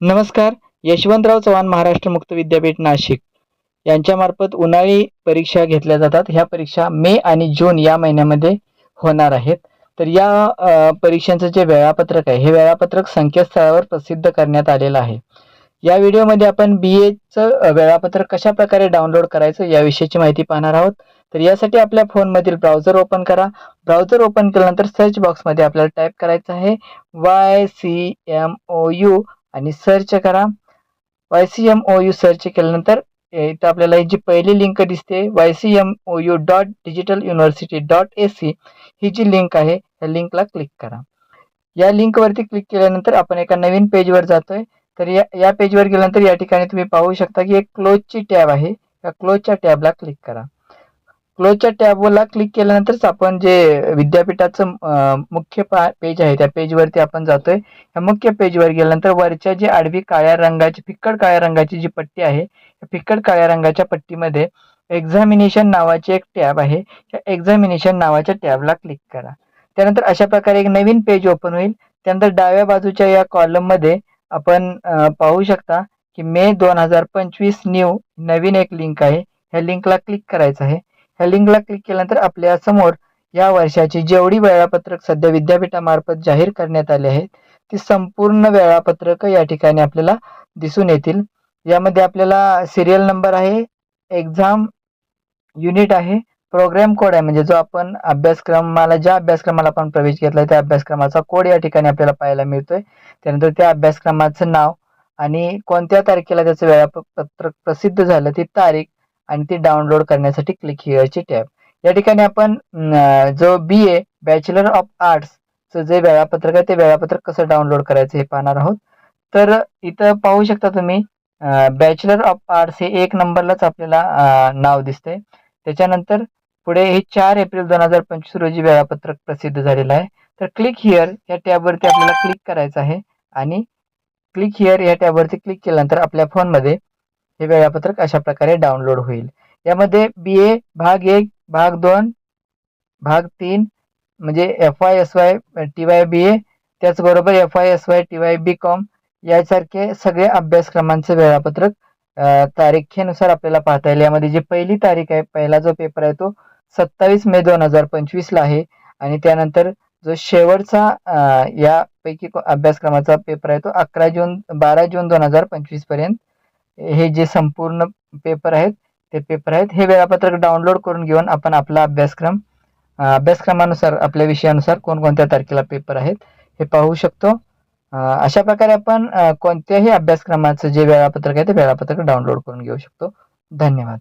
नमस्कार यशवंतराव चव्हाण महाराष्ट्र मुक्त विद्यापीठ नाशिक. यांच्यामार्फत उन्हाळी परीक्षा घेतल्या जातात. ह्या परीक्षा मे आणि जून या महिन्यामध्ये होणार आहेत. तर या परीक्षांचं जे वेळापत्रक आहे हे वेळापत्रक संकेतस्थळावर प्रसिद्ध करण्यात आलेलं आहे. या व्हिडिओमध्ये आपण बी एचं वेळापत्रक कशा प्रकारे डाउनलोड करायचं याविषयीची माहिती पाहणार आहोत. तर यासाठी आपल्या फोनमधील ब्राउझर ओपन करा. ब्राउझर ओपन केल्यानंतर सर्च बॉक्समध्ये आपल्याला टाईप करायचं आहे. Y C M O U आणि सर्च करा. Y C M O U search केल्यानंतर इथं आपल्याला जी पहिली लिंक दिसते Y C M O U dot digital university dot A C ही जी लिंक आहे या लिंकला क्लिक करा. या लिंकवरती क्लिक केल्यानंतर आपण एका नवीन पेजवर जातोय. तर या या पेजवर गेल्यानंतर या ठिकाणी तुम्ही पाहू शकता की एक क्लोजची टॅब आहे. या क्लोजच्या टॅबला क्लिक करा. क्लोजच्या टॅबला क्लिक केल्यानंतरच आपण जे विद्यापीठाचं मुख्य पा पेज आहे त्या पेजवरती आपण जातोय. या मुख्य पेजवर गेल्यानंतर वरच्या जी आडवी काळ्या रंगाची फिक्कड काळ्या रंगाची जी पट्टी आहे फिक्कड काळ्या रंगाच्या पट्टीमध्ये एक्झामिनेशन नावाची एक टॅब आहे. त्या एक्झामिनेशन नावाच्या टॅबला क्लिक करा. त्यानंतर अशा प्रकारे एक नवीन पेज ओपन होईल. त्यानंतर डाव्या बाजूच्या या कॉलममध्ये आपण पाहू शकता की मे दोन हजार पंचवीस न्यू नवीन एक लिंक आहे. ह्या लिंकला क्लिक करायचं आहे. ह्या लिंकला क्लिक केल्यानंतर आपल्यासमोर या वर्षाची जेवढी वेळापत्रक सध्या विद्यापीठामार्फत जाहीर करण्यात आले आहेत ती संपूर्ण वेळापत्रक या ठिकाणी आपल्याला दिसून येतील. यामध्ये आपल्याला सिरियल नंबर आहे एक्झाम युनिट आहे प्रोग्राम कोड आहे म्हणजे जो आपण अभ्यासक्रमाला ज्या अभ्यासक्रमाला आपण प्रवेश घेतला त्या अभ्यासक्रमाचा कोड या ठिकाणी आपल्याला पाहायला मिळतोय. त्यानंतर त्या अभ्यासक्रमाचं नाव आणि कोणत्या तारखेला त्याचं वेळापत्रक प्रसिद्ध झालं ती तारीख आणि ती डाउनलोड करण्यासाठी क्लिक हिअरची टॅब या ठिकाणी आपण जो बी ए बॅचलर ऑफ आर्ट्सचं जे वेळापत्रक आहे ते वेळापत्रक कसं डाउनलोड करायचं हे पाहणार आहोत. तर इथं पाहू शकता तुम्ही बॅचलर ऑफ आर्ट्स हे एक नंबरलाच आपल्याला नाव दिसतंय. त्याच्यानंतर पुढे हे चार एप्रिल दोन हजार पंचवीस रोजी वेळापत्रक प्रसिद्ध झालेलं आहे. तर क्लिक हिअर या टॅबवरती आपल्याला क्लिक करायचं आहे. आणि क्लिक हिअर या टॅबवरती क्लिक केल्यानंतर आपल्या फोनमध्ये हे वेळापत्रक अशा प्रकारे डाउनलोड होईल. यामध्ये बी ए भाग एक भाग दोन भाग तीन म्हणजे F Y S Y T Y B A त्याचबरोबर F Y S Y T Y B com यासारखे सगळे अभ्यासक्रमांचे वेळापत्रक तारखेनुसार आपल्याला पाहता येईल. यामध्ये जी पहिली तारीख आहे पहिला जो पेपर आहे तो सत्तावीस मे दोन हजार पंचवीसला आहे आणि त्यानंतर जो शेवटचा यापैकी अभ्यासक्रमाचा पेपर आहे तो अकरा जून बारा जून दोन हजार पंचवीसपर्यंत हे जे संपूर्ण पेपर आहेत ते पेपर आहेत हे वेळापत्रक डाउनलोड करून घेऊन आपण आपला अभ्यासक्रम अभ्यासक्रमानुसार आपल्या विषयानुसार कोणकोणत्या तारखेला पेपर आहेत हे पाहू शकतो. अशा प्रकारे आपण कोणत्याही अभ्यासक्रमाचं जे वेळापत्रक आहे ते वेळापत्रक डाउनलोड करून घेऊ शकतो. धन्यवाद.